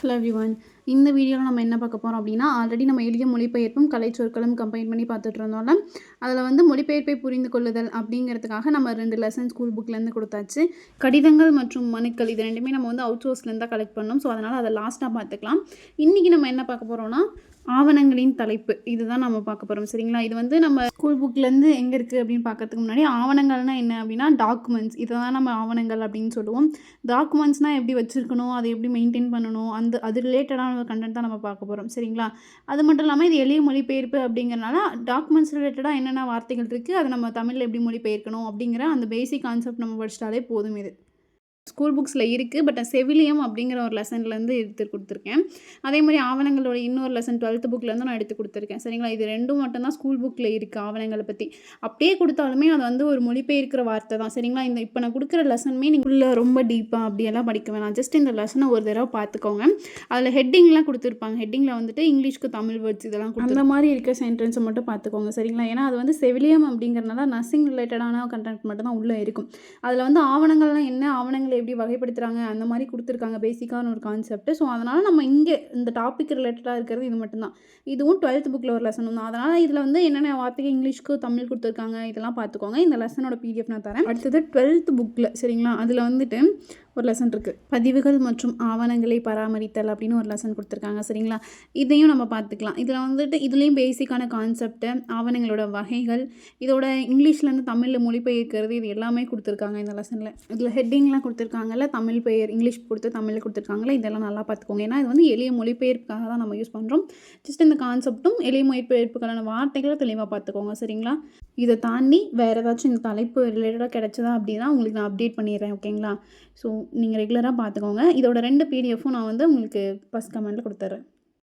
Hello everyone. இந்த வீடியோவில் நம்ம என்ன பார்க்க போகிறோம் அப்படின்னா ஆல்ரெடி நம்ம எளிய மொழிபெயர்ப்பும் கலைச்சொற்களும் கம்பைன் பண்ணி பார்த்துட்டு இருந்தோம்ல அதில் வந்து மொழிபெயர்ப்பை புரிந்து கொள்ளுதல் அப்படிங்கிறதுக்காக நம்ம ரெண்டு லெசன் ஸ்கூல் புக்லேருந்து கொடுத்தாச்சு. கடிதங்கள் மற்றும் மனுக்கள் இது ரெண்டுமே நம்ம வந்து அவுட் சோர்ஸ்லேருந்து தான் கலெக்ட் பண்ணோம். ஸோ அதனால் அதை லாஸ்ட்டாக பார்த்துக்கலாம். இன்றைக்கி நம்ம என்ன பார்க்க போகிறோம்னா ஆவணங்களின் தலைப்பு. இதுதான் நம்ம பார்க்க போகிறோம் சரிங்களா? இது வந்து நம்ம ஸ்கூல் புக்லேருந்து எங்கே இருக்குது அப்படின்னு பார்க்கறதுக்கு முன்னாடி ஆவணங்கள்னா என்ன அப்படின்னா டாக்குமெண்ட்ஸ் இதை தான் நம்ம ஆவணங்கள் அப்படின்னு சொல்லுவோம். டாக்குமெண்ட்ஸ்னால் எப்படி வச்சுருக்கணும்? அதை எப்படி மெயின்டைன் பண்ணணும்? அந்த அது ரிலேட்டடான கண்டென்ட் தான் நம்ம பார்க்க போகிறோம் சரிங்களா? அது மட்டும் இல்லாமல் இது எளிய மொழிபெயர்ப்பு அப்படிங்கிறனால டாக்குமெண்ட்ஸ் ரிலேட்டடாக என்னென்ன வார்த்தைகள் இருக்குது அதை நம்ம தமிழில் எப்படி மொழிபெயர்க்கணும் அப்படிங்கிற அந்த பேசிக் கான்செப்ட் நம்ம படிச்சிட்டாலே போதும் இது. ஸ்கூல் புக்ஸில் இருக்குது பட் செவிலியம் அப்படிங்கிற ஒரு லெசன்லேருந்து எடுத்து கொடுத்துருக்கேன். அதே மாதிரி ஆவணங்களோட இன்னொரு லெசன் டுவெல்த்து புக்லேருந்து நான் எடுத்து கொடுத்துருக்கேன். சரிங்களா? இது ரெண்டும் மட்டும்தான் ஸ்கூல் புக்கில் இருக்குது ஆவணங்களை பற்றி அப்படியே கொடுத்தாலுமே அது வந்து ஒரு மொழிபெயர்க்கிற வார்த்தை தான். சரிங்களா? இந்த இப்போ நான் கொடுக்குற லெசனுமே நீங்கள் ரொம்ப டீப்பாக அப்படியெல்லாம் படிக்க வேணாம். ஜஸ்ட் இந்த லெசனை ஒரு தடவை பார்த்துக்கோங்க. அதில் ஹெட்டிங்லாம் கொடுத்துருப்பாங்க. ஹெட்டிங்கில் வந்துட்டு இங்கிலீஷ்க்கு தமிழ் வேர்ட்ஸ் இதெல்லாம் அந்த மாதிரி இருக்க சென்டென்ஸை மட்டும் பார்த்துக்கோங்க. சரிங்களா? ஏன்னா அது வந்து செவிலியம் அப்படிங்கிறனால நர்சிங் ரிலேட்டடான கண்டென்ட் மட்டும் தான் உள்ளே இருக்கும். அதில் வந்து ஆவணங்கள்லாம் என்ன? ஆவணங்களை எப்படி வகைப்படுத்துகிறாங்க அந்த மாதிரி கொடுத்துருக்காங்க பேசிக்கான ஒரு கான்செப்ட் ஸோ அதனால் நம்ம இங்கே இந்த டாபிக் ரிலேட்டடாக இருக்கிறது இது மட்டும்தான். இதுவும் டுவெல்த் புக்கில் ஒரு லெசன் தான். அதனால் இதில் வந்து என்னென்ன வார்த்தைக்கு இங்கிலீஷ்க்கு தமிழ் கொடுத்துருக்காங்க இதெல்லாம் பார்த்துக்கோங்க. இந்த லெசனோட பிடிஎஃப் நான் தரேன். அடுத்தது டுவெல்த் புக்கில் சரிங்களா? அதில் வந்துட்டு ஒரு லெசன் இருக்குது பதிவுகள் மற்றும் ஆவணங்களை பராமரித்தல் அப்படின்னு ஒரு லெசன் கொடுத்துருக்காங்க. சரிங்களா? இதையும் நம்ம பார்த்துக்கலாம். இதில் வந்துட்டு இதுலேயும் பேசிக்கான கான்செப்ட்டு ஆவணங்களோட வகைகள் இதோட இங்கிலீஷ்லேருந்து தமிழில் மொழிபெயர்க்கிறது இது எல்லாமே கொடுத்துருக்காங்க இந்த லெசனில் இதில் ஹெட்டிங்லாம் கொடுத்துருக்காங்கல்ல தமிழ் பெயர் இங்கிலீஷ் கொடுத்து தமிழில் கொடுத்துருக்காங்கல்ல இதெல்லாம் நல்லா பார்த்துக்கோங்க. ஏன்னா இது வந்து எளிய மொழிபெயர்ப்புக்காக தான் நம்ம யூஸ் பண்ணுறோம் ஜஸ்ட் இந்த கான்செப்ட்டும் எளிய மொழிபெயர்ப்புக்கான வார்த்தைகளை தெளிவாக பார்த்துக்கோங்க. சரிங்களா? இதை தாண்டி வேறு ஏதாச்சும் இந்த தலைப்பு ரிலேட்டடாக கிடச்சதா அப்படின்னா உங்களுக்கு நான் அப்டேட் பண்ணிடுறேன் ஓகேங்களா ஸோ நீங்கள் ரெகுலராக பார்த்துக்கோங்க இதோட ரெண்டு பிடிஎஃப்பும் நான் வந்து உங்களுக்கு ஃபஸ்ட் கமெண்ட்டில் கொடுத்துட்றேன்